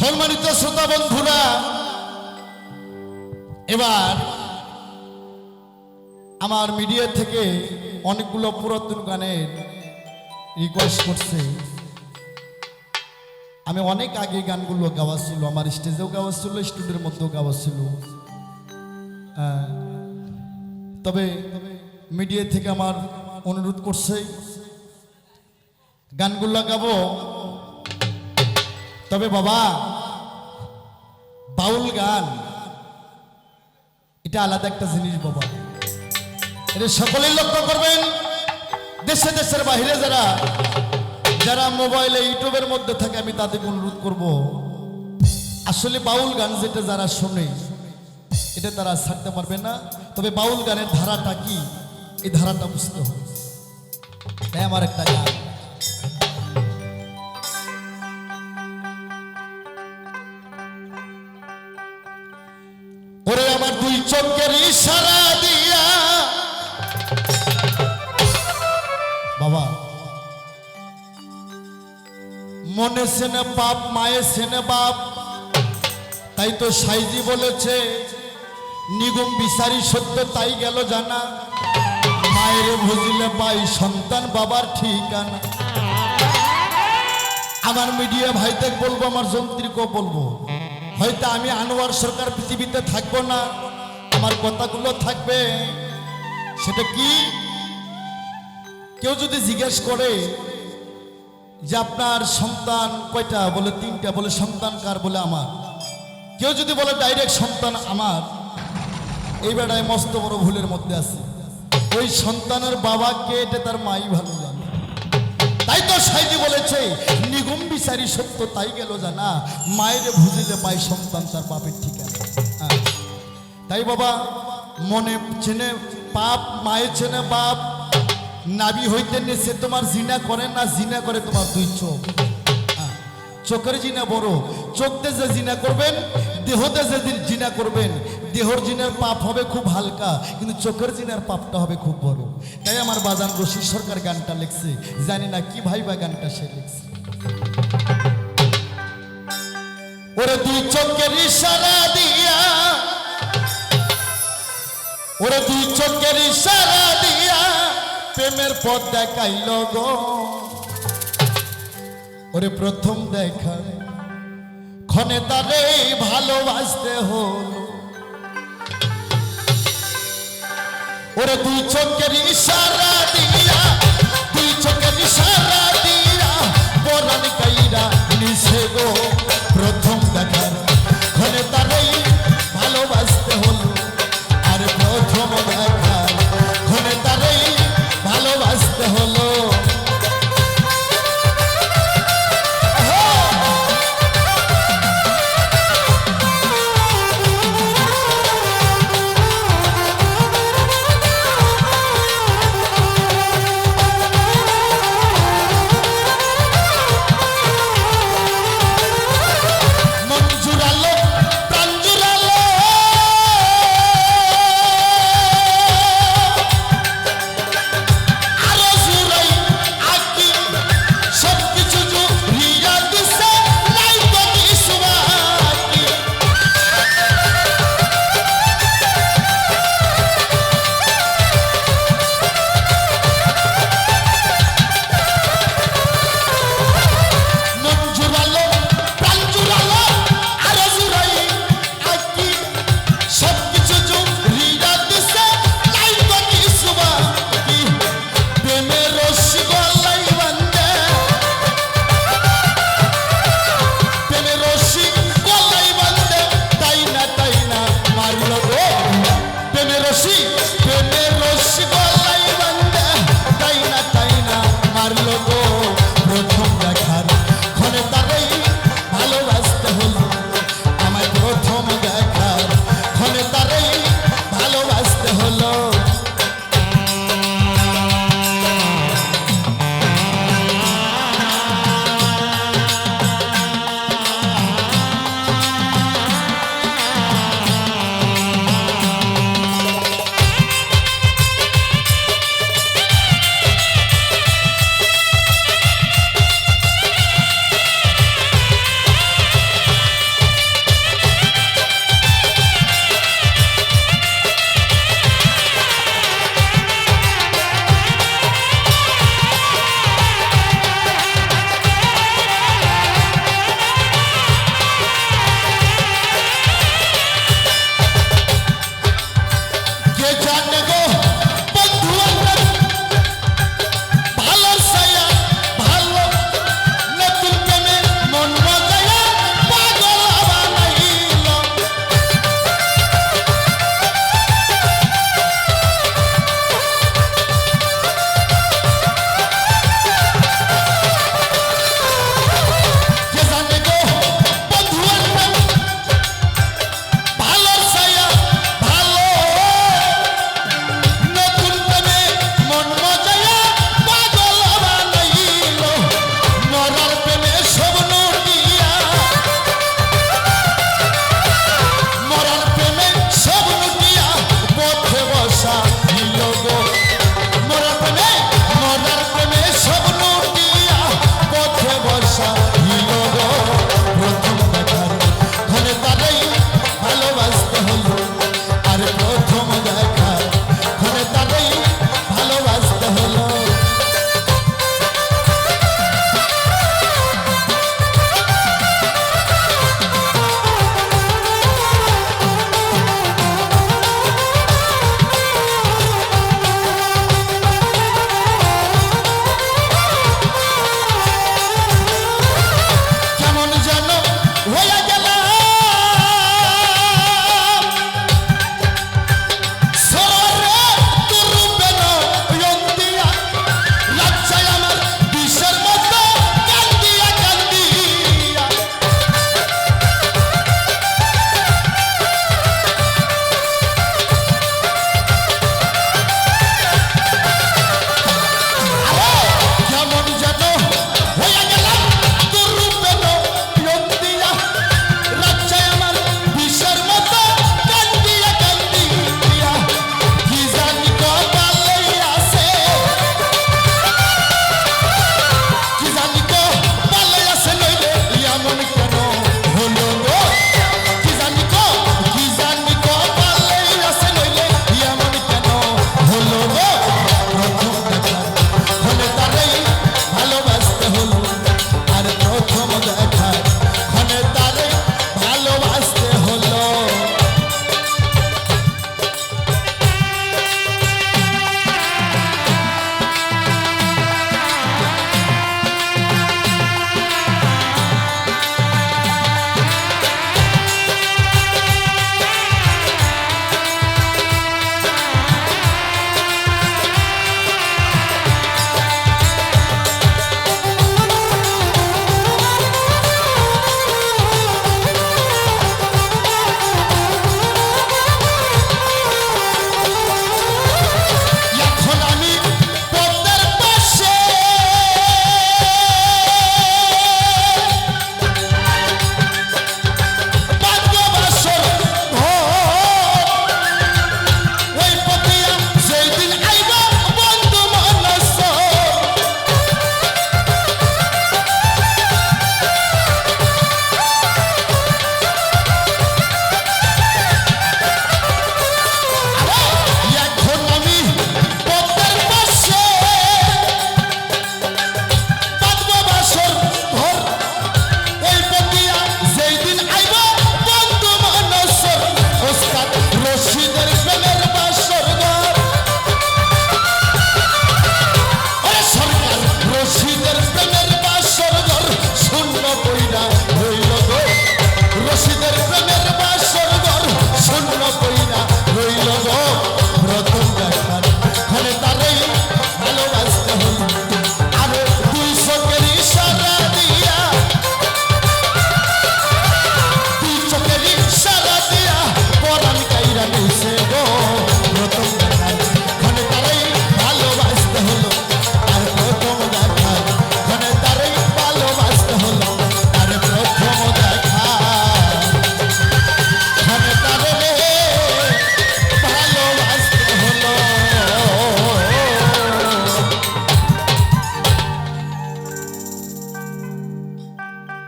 সম্মানিত শ্রোতা বন্ধুরা, এবার আমার মিডিয়া থেকে অনেকগুলো পুরাতন গানের রিকোয়েস্ট করছে। আমি অনেক আগে গানগুলো গাওয়া ছিল আমার স্টেজেও গাওয়া ছিল স্টুডিওর মধ্যেও গাওয়া ছিল তবে মিডিয়া থেকে আমার অনুরোধ করছে, গানগুলো গাবো। তবে বাবা বাউল গান, এটা আলাদা একটা জিনিস বাবা। এটা সকলেই লক্ষ্য করবেন। দেশে দেশের বাইরে যারা যারা মোবাইলে ইউটিউবের মধ্যে থাকে, আমি তাদেরকে অনুরোধ করব, আসলে বাউল গান যেটা যারা শোনে, এটা তারা ছাড়তে পারবে না। তবে বাউল গানের ধারাটা কি? এই ধারাটা বুঝতে হবে। তাই আমার একটা গান। চোখের ইশারা দিয়া। বাবা, মনে সেনে পাপ, মায়ে সেনে বাপ তাই তো সাইজি বলেছে নিগম বিচারি সত্য তাই গেল জানা। মায়ের বুঝিলে পাই সন্তান বাবার ঠিকানা। আমার মিডিয়া ভাইদের বলব, আমার যন্ত্রীকেও বলব। হয়তো আমি আনোয়ার সরকার পৃথিবীতে থাকব না। আমার কথাগুলো থাকবে। সেটা কি? কেউ যদি জিজ্ঞেস করে যে আপনার সন্তান কয়টা, বলে তিনটা, বলে সন্তান কার, বলে আমার। কেউ যদি বলে ডাইরেক্ট সন্তান আমার, এই বেড়ায় মস্ত বড় ভুলের মধ্যে আছে। ওই সন্তানের বাবাকে এটা তার মাই ভালো জানে। তাই তো সাইজি বলেছে, নিগম বিচারি সত্য তাই গেল জানা। মায়ের ভুজিলে পাই সন্তান, তার বাপের ঠিকানা। তাই বাবা, মনে চেনে পাপ, মায়ের চেনে বাপ নাবি হইতে নেছে তোমার জিনা করে না জিনা করে তোমার দুই চোখ হ্যাঁ। চোখের জিনা বড়, চোখতে যে জিনা করবেন, দেহতে যে জিনা করবেন, দেহর জিনার পাপ হবে খুব হালকা, কিন্তু চোখের জিনার পাপটা হবে খুব বড় তাই আমার বাজান রশিদ সরকার গানটা লিখছে, জানি না কি ভাই বা গানটা সে লিখছে ওরে দুই চোখের ইশারা দিয়া ওরে দুই চোখের ইশারা দিয়া প্রেমের পথ দেখাইল গো। ওরে প্রথম দেখা ক্ষণে তারে ভালোবাসতে হলো। ওরে দুই চোখের ইশারা দিয়া